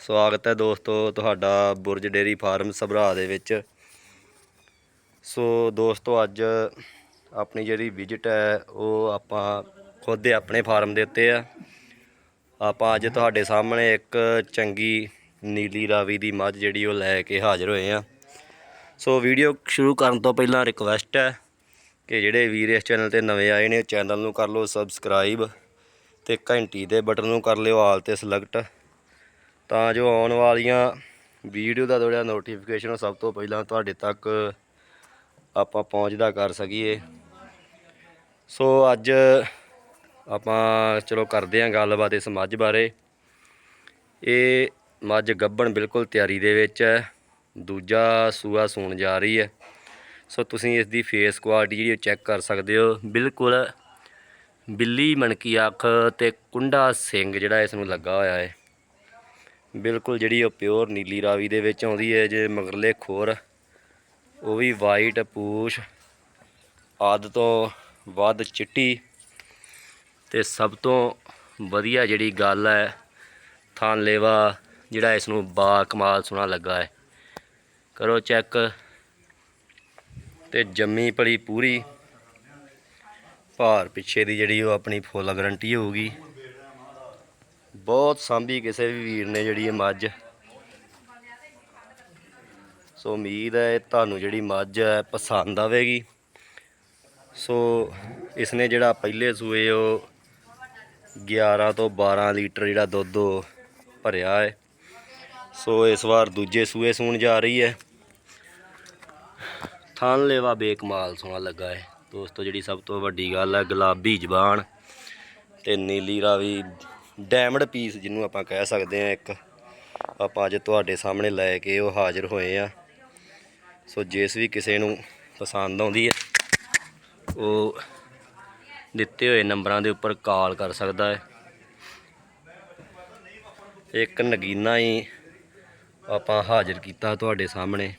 ਸਵਾਗਤ ਹੈ ਦੋਸਤੋ, ਤੁਹਾਡਾ ਬੁਰਜ ਡੇਰੀ ਫਾਰਮ ਸਭਰਾ ਦੇ ਵਿੱਚ। ਸੋ ਦੋਸਤੋ, ਅੱਜ ਆਪਣੀ ਜਿਹੜੀ ਵਿਜ਼ਿਟ ਹੈ, ਉਹ ਆਪਾਂ ਖੁਦ ਦੇ ਆਪਣੇ ਫਾਰਮ ਦੇ ਉੱਤੇ ਆ। ਆਪਾਂ ਅੱਜ ਤੁਹਾਡੇ ਸਾਹਮਣੇ ਇੱਕ ਚੰਗੀ ਨੀਲੀ ਰਾਵੀ ਦੀ ਮੱਝ ਜਿਹੜੀ ਉਹ ਲੈ ਕੇ ਹਾਜ਼ਰ ਹੋਏ ਆ। ਸੋ ਵੀਡੀਓ ਸ਼ੁਰੂ ਕਰਨ ਤੋਂ ਪਹਿਲਾਂ ਰਿਕਵੈਸਟ ਹੈ ਕਿ ਜਿਹੜੇ ਵੀਰ ਇਸ ਚੈਨਲ ਤੇ ਨਵੇਂ ਆਏ ਨੇ ਚੈਨਲ ਨੂੰ ਕਰ ਲਓ ਸਬਸਕ੍ਰਾਈਬ ਤੇ ਘੰਟੀ ਦੇ ਬਟਨ ਨੂੰ ਕਰ ਲਿਓ, ਆਲ ਤੇ ਸਿਲੈਕਟ ਤਾਂ ਜੋ ਆਉਣ ਵਾਲੀਆਂ ਵੀਡੀਓ ਦਾ ਜਿਹੜਾ ਨੋਟੀਫਿਕੇਸ਼ਨ ਸਭ ਤੋਂ ਪਹਿਲਾਂ ਤੁਹਾਡੇ ਤੱਕ ਆਪਾਂ ਪਹੁੰਚਦਾ ਕਰ ਸਕੀਏ। ਸੋ ਅੱਜ ਆਪਾਂ ਚਲੋ ਕਰਦੇ ਹਾਂ ਗੱਲਬਾਤ ਇਸ ਮੱਝ ਬਾਰੇ। ਇਹ ਮੱਝ ਗੱਭਣ ਬਿਲਕੁਲ ਤਿਆਰੀ ਦੇ ਵਿੱਚ ਹੈ। ਦੂਜਾ ਸੂਆ ਸੂਣ ਜਾ ਰਹੀ ਹੈ। ਸੋ ਤੁਸੀਂ ਇਸ ਦੀ ਫੇਸ ਕੁਆਲਿਟੀ ਜਿਹੜੀ ਚੈੱਕ ਕਰ ਸਕਦੇ ਹੋ। ਬਿਲਕੁਲ ਬਿੱਲੀ ਮਣਕੀ ਅੱਖ ਤੇ ਕੁੰਡਾ ਸਿੰਘ ਜਿਹੜਾ ਇਸ ਨੂੰ ਲੱਗਾ ਹੋਇਆ ਹੈ। ਬਿਲਕੁਲ ਜਿਹੜੀ ਉਹ ਪਿਓਰ ਨੀਲੀ ਰਾਵੀ ਦੇ ਵਿੱਚ ਆਉਂਦੀ ਹੈ ਜੇ ਮਗਰਲੇ ਖੋਰ, ਉਹ ਵੀ ਵਾਈਟ ਪੂਛ ਆਦ ਤੋਂ ਵੱਧ ਚਿੱਟੀ ਤੇ ਸਭ ਤੋਂ ਵਧੀਆ ਜਿਹੜੀ ਗੱਲ ਹੈ ਥਾਨ ਲੇਵਾ ਜਿਹੜਾ ਇਸ ਨੂੰ ਬਾ ਕਮਾਲ ਸੋਹਣਾ ਲੱਗਾ ਹੈ। ਕਰੋ ਚੈੱਕ ਤੇ ਜੰਮੀ ਪਲੀ ਪੂਰੀ, ਭਾਰ ਪਿੱਛੇ ਦੀ ਜਿਹੜੀ ਉਹ ਆਪਣੀ ਫੁੱਲ ਗਰੰਟੀ ਹੋਊਗੀ। ਬਹੁਤ ਸਾਂਭੀ ਕਿਸੇ ਵੀ ਵੀਰ ਨੇ ਜਿਹੜੀ ਇਹ ਮੱਝ। ਸੋ ਉਮੀਦ ਹੈ ਤੁਹਾਨੂੰ ਜਿਹੜੀ ਮੱਝ ਹੈ, ਪਸੰਦ ਆਵੇਗੀ। ਸੋ ਇਸਨੇ ਜਿਹੜਾ ਪਹਿਲੇ ਸੂਏ ਉਹ 11 ਤੋਂ 12 ਲੀਟਰ ਜਿਹੜਾ ਦੁੱਧ ਉਹ ਭਰਿਆ ਹੈ। ਸੋ ਇਸ ਵਾਰ ਦੂਜੇ ਸੂਏ ਸੂਣ ਜਾ ਰਹੀ ਹੈ। ਥਣ ਲੇਵਾ ਬੇਕਮਾਲ ਸੋਹਣਾ ਲੱਗਾ ਹੈ। ਦੋਸਤੋ, ਜਿਹੜੀ ਸਭ ਤੋਂ ਵੱਡੀ ਗੱਲ ਹੈ ਗੁਲਾਬੀ ਜ਼ਬਾਨ ਤੇ ਨੀਲੀ ਰਾਵੀ ਡੈਮਡ ਪੀਸ ਜਿਹਨੂੰ ਆਪਾਂ ਕਹਿ ਸਕਦੇ ਹਾਂ ਇੱਕ। ਆਪਾਂ ਅੱਜ ਤੁਹਾਡੇ ਸਾਹਮਣੇ ਲੈ ਕੇ ਉਹ ਹਾਜ਼ਰ ਹੋਏ ਆ। ਸੋ ਜਿਸ ਵੀ ਕਿਸੇ ਨੂੰ ਪਸੰਦ ਆਉਂਦੀ ਹੈ, ਉਹ ਦਿੱਤੇ ਹੋਏ ਨੰਬਰਾਂ ਦੇ ਉੱਪਰ ਕਾਲ ਕਰ ਸਕਦਾ ਹੈ। ਇੱਕ ਨਗੀਨਾ ਹੀ ਆਪਾਂ ਹਾਜ਼ਰ ਕੀਤਾ ਤੁਹਾਡੇ ਸਾਹਮਣੇ।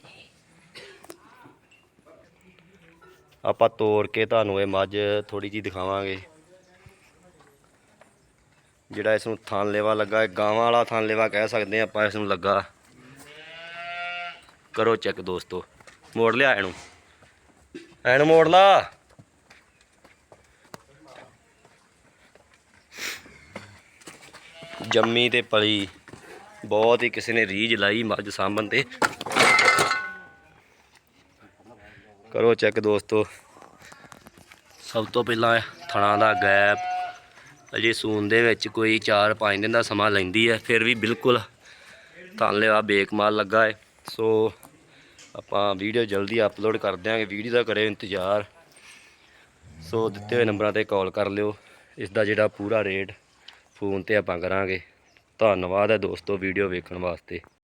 ਆਪਾਂ ਤੋੜ ਕੇ ਤੁਹਾਨੂੰ ਇਹ ਮੱਝ ਥੋੜੀ ਜੀ ਦਿਖਾਵਾਂਗੇ। ਜਿਹੜਾ ਇਸ ਨੂੰ ਥਣ ਲੱਗਾ ਹੈ, ਗਾਵਾਂ ਵਾਲਾ ਥਣ ਕਹਿ ਸਕਦੇ ਹਾਂ ਆਪਾਂ ਇਸ ਨੂੰ ਲੱਗਾ। ਕਰੋ ਚੈੱਕ ਦੋਸਤੋ, ਮੋੜ ਲਿਆ ਇਹਨੂੰ। ਐਨੂੰ ਮੋੜ ਲਾ। ਜੰਮੀ ਤੇ ਪਲੀ, ਬਹੁਤ ਹੀ ਕਿਸੇ ਨੇ ਰੀਝ ਲਾਈ ਮੱਝ ਸਾਂਭਣ ਤੇ। ਕਰੋ ਚੈੱਕ ਦੋਸਤੋ। ਸਭ ਤੋਂ ਪਹਿਲਾਂ ਥਣਾ ਦਾ ਗੈਪ। ਅਜੇ ਸੂਨ ਦੇ ਵਿੱਚ ਕੋਈ 4-5 ਦਿਨ ਦਾ ਸਮਾਂ ਲੈਂਦੀ ਹੈ, ਫਿਰ ਵੀ ਬਿਲਕੁਲ ਧੰਨ ਲਿਆ ਬੇਕਮਾਲ ਲੱਗਾ ਹੈ। ਸੋ ਆਪਾਂ ਵੀਡੀਓ ਜਲਦੀ ਅਪਲੋਡ ਕਰ ਦਿਆਂਗੇ, ਵੀਡੀਓ ਦਾ ਕਰਿਓ ਇੰਤਜ਼ਾਰ। ਸੋ ਦਿੱਤੇ ਹੋਏ ਨੰਬਰਾਂ ਤੇ ਕਾਲ ਕਰ ਲਿਓ, ਇਸ ਦਾ ਜਿਹੜਾ ਪੂਰਾ ਰੇਟ ਫੋਨ ਤੇ ਆਪਾਂ ਕਰਾਂਗੇ। ਧੰਨਵਾਦ ਹੈ ਦੋਸਤੋ ਵੀਡੀਓ ਵੇਖਣ ਵਾਸਤੇ।